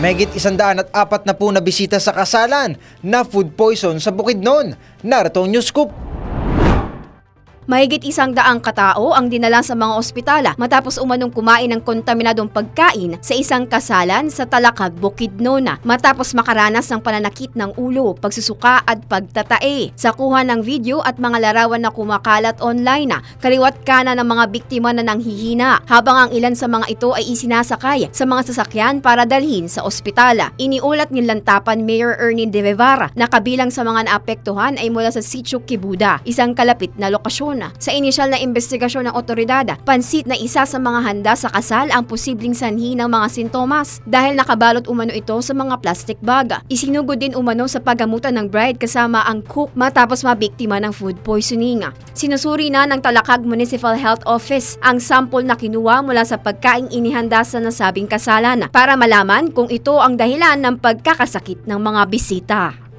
Megit isandaan at apat na po na bisita sa kasalan na food poison sa Bukidnon. Narito news scoop. Mahigit isang daang katao ang dinala sa mga ospitala matapos umanong kumain ng kontaminadong pagkain sa isang kasalan sa Talakag, Bukidnon matapos makaranas ng pananakit ng ulo, pagsusuka at pagtatae. Sa kuha ng video at mga larawan na kumakalat online, kaliwat kanan ng mga biktima na nanghihina habang ang ilan sa mga ito ay isinasakay sa mga sasakyan para dalhin sa ospitala. Iniulat ni Lantapan Mayor Ernie De Vivara na kabilang sa mga naapektuhan ay mula sa Sitio Kibuda, isang kalapit na lokasyon. Sa inisyal na investigasyon ng otoridad, pansit na isa sa mga handa sa kasal ang posibleng sanhi ng mga sintomas dahil nakabalot umano ito sa mga plastic bag. Isinugod din umano sa pagamutan ng bride kasama ang cook matapos mabiktima ng food poisoning. Sinusuri na ng Talakag Municipal Health Office ang sample na kinuha mula sa pagkaing inihanda sa nasabing kasalan para malaman kung ito ang dahilan ng pagkakasakit ng mga bisita.